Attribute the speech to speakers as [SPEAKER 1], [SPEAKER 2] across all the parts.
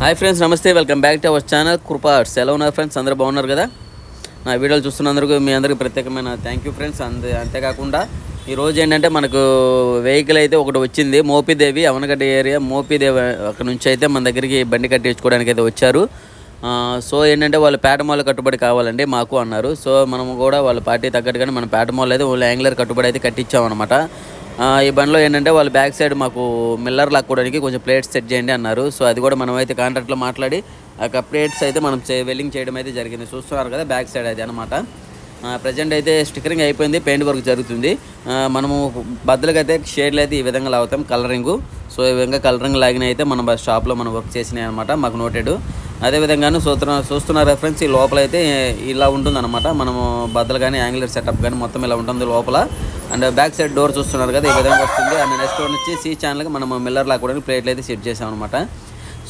[SPEAKER 1] Hi friends నమస్తే. Welcome back to our channel. కృపార్ట్స్ ఎలా ఉన్నారు ఫ్రెండ్స్? అందరూ బాగున్నారు కదా? నా వీడియోలు చూస్తున్నందుకు మీ అందరికీ ప్రత్యేకమైన థ్యాంక్ యూ ఫ్రెండ్స్. అంతే అంతేకాకుండా ఈ రోజు ఏంటంటే మనకు వెహికల్ అయితే ఒకటి వచ్చింది. మోపిదేవి అవనగడ్డ ఏరియా మోపిదేవి అక్కడ నుంచి అయితే మన దగ్గరికి బండి కట్టించుకోవడానికి అయితే వచ్చారు. సో ఏంటంటే వాళ్ళు పేటమాల కట్టుబడి కావాలండి మాకు అన్నారు. సో మనము కూడా వాళ్ళ పార్టీ తగ్గట్టుగానే మన పేటమాల్ అయితే వాళ్ళు యాంగులర్ కట్టుబడి అయితే కట్టించామన్నమాట. ఈ బండిలో ఏంటంటే వాళ్ళు బ్యాక్ సైడ్ మాకు మిల్లర్ లాక్కోవడానికి కొంచెం ప్లేట్స్ సెట్ చేయండి అన్నారు. సో అది కూడా మనం అయితే కాంట్రాక్ట్లో మాట్లాడి ఆ ప్లేట్స్ అయితే మనం వెల్లింగ్ చేయడం అయితే జరిగింది. చూస్తున్నారు కదా బ్యాక్ సైడ్ అది అనమాట ప్రజెంట్ అయితే స్టిక్కరింగ్ అయిపోయింది పెయింట్ వర్క్ జరుగుతుంది. మనము బద్దలకి అయితే షేడ్లు అయితే ఈ విధంగా లాగుతాం కలరింగు. సో ఈ విధంగా కలరింగ్ లాగిన అయితే మనం షాప్లో మనం వర్క్ చేసినాయి అనమాట మాకు నోటెడ్. అదేవిధంగాను చూస్తున్న చూస్తున్న రెఫరెన్స్ ఈ లోపల అయితే ఇలా ఉంటుంది అనమాట మనము బద్దలు కానీ యాంగులర్ సెటప్ కానీ మొత్తం ఇలా ఉంటుంది లోపల. అండ్ బ్యాక్ సైడ్ డోర్ చూస్తున్నారు కదా ఈ విధంగా వస్తుంది. అండ్ నెక్స్ట్ వన్ వచ్చి సి ఛానల్కి మనం మిల్లర్ లాక్కోవడానికి ప్లేట్లు అయితే సెట్ చేసాం అనమాట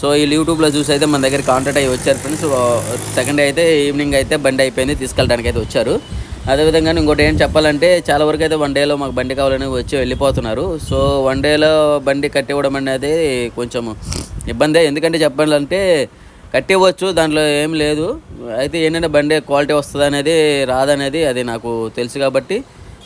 [SPEAKER 1] సో ఈ యూట్యూబ్లో చూసి అయితే మన దగ్గర కాంటాక్ట్ అయ్యి వచ్చారు ఫ్రెండ్స్ సెకండ్ డే అయితే ఈవినింగ్ అయితే బండి అయిపోయింది తీసుకెళ్ళడానికి అయితే వచ్చారు. అదేవిధంగా ఇంకోటి ఏం చెప్పాలంటే చాలా వరకు అయితే వన్ డేలో మాకు బండి కావాలని వచ్చి వెళ్ళిపోతున్నారు. సో వన్ డేలో బండి కట్టివ్వడం అనేది కొంచెం ఇబ్బందే. ఎందుకంటే చెప్పాలంటే కట్టివ్వచ్చు దాంట్లో ఏం లేదు. అయితే ఏంటంటే బండి క్వాలిటీ వస్తుంది అనేది రాదనేది అది నాకు తెలుసు కాబట్టి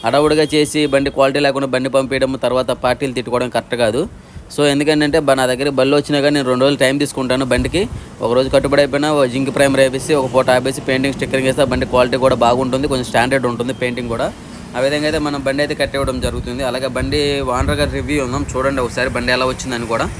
[SPEAKER 1] అడవుడుగా చేసి బండి క్వాలిటీ లేకుండా బండి పంపించడం తర్వాత పార్టీలు తిట్టుకోవడం కరెక్ట్ కాదు. సో ఎందుకంటే బ- నా దగ్గర బళ్ళు వచ్చినా కానీ నేను రెండు రోజులు టైం తీసుకుంటాను బండికి. ఒక రోజు కట్టుబడి అయిపోయినా జింక్ ప్రైమర్ వేసి ఒక పూట ఆపేసి పెయింటింగ్ స్టిక్కరింగ్ వేస్తే బండి క్వాలిటీ కూడా బాగుంటుంది కొంచెం స్టాండర్డ్ ఉంటుంది పెయింటింగ్ కూడా. ఆ విధంగా అయితే మనం బండి అయితే కట్టేయడం జరుగుతుంది. అలాగే బండి వానర్ గారి రివ్యూ ఉందాం చూడండి ఒకసారి బండి ఎలా వచ్చిందని కూడా.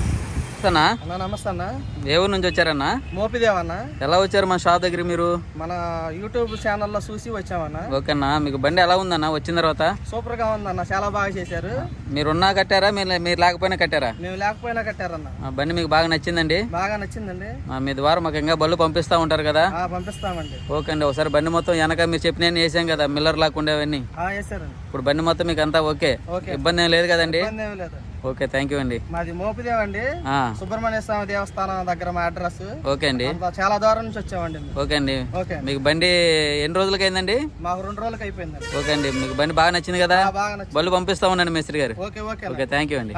[SPEAKER 1] అన్నా
[SPEAKER 2] అన్న నమస్తే అన్న
[SPEAKER 1] ఏ ఊరు నుంచి వచ్చారన్నా?
[SPEAKER 2] మోపిదేవ్ అన్న
[SPEAKER 1] ఎలా వచ్చారు మా షాప్ దగ్గర మీరు?
[SPEAKER 2] మన యూట్యూబ్ ఛానల్లో చూసి వచ్చామన్న.
[SPEAKER 1] ఓకేనా మీకు బండి ఎలా ఉందన్న వచ్చిన తర్వాత?
[SPEAKER 2] సూపర్గా ఉందన్న చాలా బాగా చేశారు.
[SPEAKER 1] మీరున్నా కట్టారా మీరు మీరు లేకపోయినా కట్టారా?
[SPEAKER 2] మేము లేకపోయినా కట్టారన్న.
[SPEAKER 1] బండి మీకు బాగా నచ్చిందండి?
[SPEAKER 2] బాగా నచ్చిందండి.
[SPEAKER 1] మీ ద్వారా మాకు ఇంకా బళ్ళు పంపిస్తూ ఉంటారు కదా?
[SPEAKER 2] పంపిస్తామండి.
[SPEAKER 1] ఓకే అండి ఒకసారి బండి మొత్తం వెనక మీరు చెప్పిన వేసాం కదా మిల్లర్ లాక్కుండా అవన్నీ
[SPEAKER 2] ఆ, వేసారండి
[SPEAKER 1] ఇప్పుడు బండి మొత్తం మీకు అంతా ఓకే. ఇబ్బంది ఏం లేదు కదండి?
[SPEAKER 2] ఇబ్బంది ఏమీ లేదు.
[SPEAKER 1] ఓకే థ్యాంక్ యూ అండి.
[SPEAKER 2] మాది మోపిదేవ్ అండి. సుబ్రహ్మణ్య స్వామి దేవస్థానం దగ్గర మా అడ్రస్
[SPEAKER 1] ఓకే అండి.
[SPEAKER 2] చాలా దూరం నుంచి వచ్చామండి.
[SPEAKER 1] ఓకే అండి.
[SPEAKER 2] ఓకే.
[SPEAKER 1] మీకు బండి ఎన్ని రోజులకి అయిందండి?
[SPEAKER 2] మాకు రెండు రోజులకి అయిపోయిందండి.
[SPEAKER 1] ఓకే అండి. మీకు బండి బాగా నచ్చింది కదా?
[SPEAKER 2] బాగా నచ్చింది.
[SPEAKER 1] బళ్ళు పంపిస్తా ఉండండి మేస్త్రి గారు.
[SPEAKER 2] Okay okay
[SPEAKER 1] okay thank you అండి.